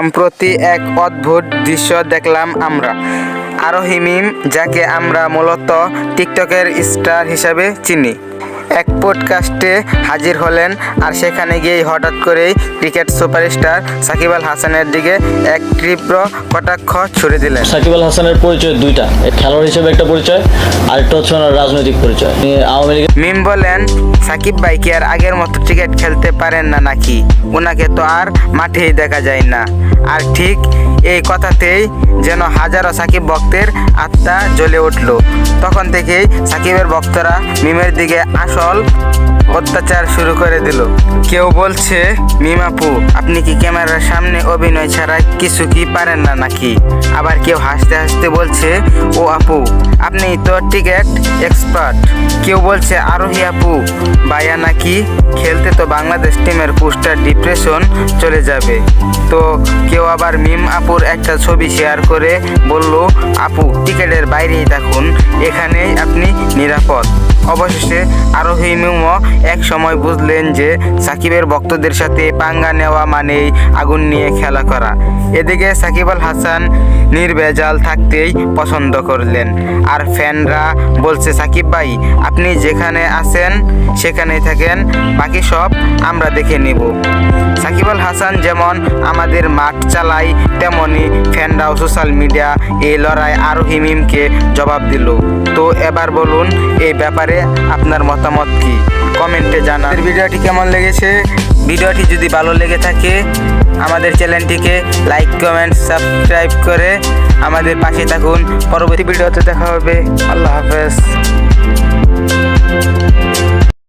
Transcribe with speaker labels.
Speaker 1: সম্প্রতি এক অদ্ভুত দৃশ্য দেখলাম আমরা। আরোহিমিম যাকে আমরা মূলত টিকটকের স্টার হিসাবে চিনি। এক পডকাস্টে হাজির হলেন আর সেখানে গিয়েই হঠাৎ করেই ক্রিকেট সুপারস্টার সাকিব আল হাসানের দিকে এক তীব্র কটাক্ষ ছুড়ে দিলেন।
Speaker 2: সাকিব আল হাসানের পরিচয় দুইটা এক খেলোয়াড় হিসেবে একটা পরিচয় আরেকটা হচ্ছে ওনার রাজনৈতিক পরিচয়। আওয়ামী লীগের
Speaker 1: মিম বলেন সাকিব ভাই কি আর আগের মতো ক্রিকেট খেলতে পারেন না নাকি? ওনাকে তো আর মাঠেই দেখা যায় না। আর ঠিক এই কথাতেই যেন হাজারো সাকিব ভক্তের আত্মা জ্বলে উঠল। তখন থেকেই সাকিবের ভক্তরা মিমের দিকে আসল অত্যাচার শুরু করে দিল। কেউ বলছে মিম আপু আপনি কি ক্যামেরার সামনে অভিনয় ছাড়া কিছু কি পারেন না নাকি? আবার কেউ হাসতে হাসতে বলছে, ও আপু, আপনি তো টিকেট এক্সপার্ট। কেউ বলছে, আরোহী আপু, ভাইয়া নাকি খেলতে তো বাংলাদেশ টিমের পোস্টার ডিপ্রেশন চলে যাবে। তো কেউ আবার মিম আপুর একটা ছবি শেয়ার করে বলল, আপু, টিকেটের বাইরেই থাকুন, এখানেই আপনি নিরাপদ। অবশেষে আরোহী মিমও এক সময় বুঝলেন যে সাকিবের ভক্তদের সাথে পাঙ্গা নেওয়া মানেই আগুন নিয়ে খেলা করা। এদিকে সাকিব আল হাসান নির্ভেজাল থাকতেই পছন্দ করলেন। আর ফ্যানরা বলছে, সাকিব ভাই, আপনি যেখানে আছেন, সেখানেই থাকেন, বাকি সব আমরা দেখে নিব। সাকিব আল হাসান যেমন আমাদের মাঠ চালায়, তেমনি ফ্যানরাও সোশ্যাল মিডিয়া এই লড়াই আরোহী হিমিমকে জবাব দিল। তো এবার বলুন, এই ব্যাপারে আপনার মতামত কি? কমেন্টে জানান। ভিডিওটি কেমন লেগেছে? ভিডিওটি যদি ভালো লেগে থাকে, আমাদের চ্যানেলটিকে লাইক কমেন্ট সাবস্ক্রাইব করে আমাদের পাশে থাকুন। পরবর্তী ভিডিওতে দেখা হবে। আল্লাহ হাফেজ।